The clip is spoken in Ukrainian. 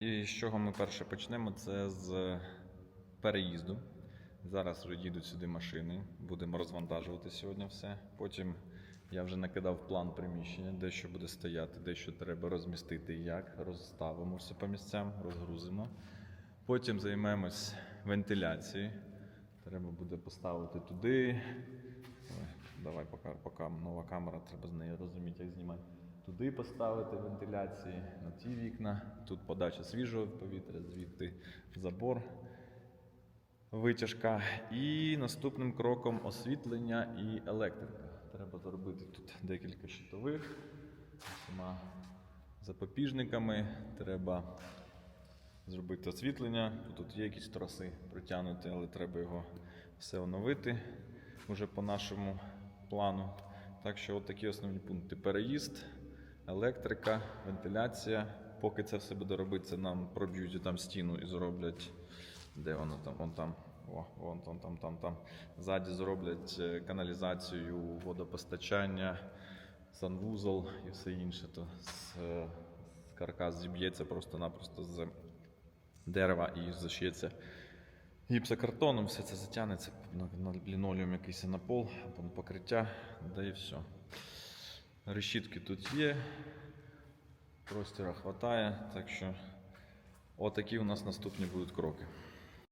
І з чого ми перше почнемо? Це з переїзду. Зараз їдуть сюди машини, будемо розвантажувати сьогодні все. Потім я вже накидав план приміщення, де що буде стояти, де що треба розмістити, і як. Розставимо все по місцям, розгрузимо. Потім займемось вентиляцією. Треба буде поставити туди. Ой, давай, поки, поки нова камера, треба з нею розуміти, як знімати. Туди поставити вентиляції, на ті вікна. Тут подача свіжого повітря, звідти забор, витяжка. І наступним кроком освітлення і електрика. Треба зробити тут декілька щитових усіма запобіжниками. Треба зробити освітлення. Тут є якісь троси притягнути, але треба його все оновити вже по нашому плану. Так що от такі основні пункти: переїзд, електрика, вентиляція. Поки це все буде робитися, нам проб'ють там стіну і зроблять. Де воно там? Вон там. О, вон там, там, там, там. Ззаді зроблять е, каналізацію, водопостачання, санвузол і все інше. То з, е, з каркас зіб'ється просто-напросто з дерева і зашиється гіпсокартоном, все це затягнеться на, лінолеум якийсь на пол, покриття, да і все. Решітки тут є, простіра хватає, так що отакі у нас наступні будуть кроки.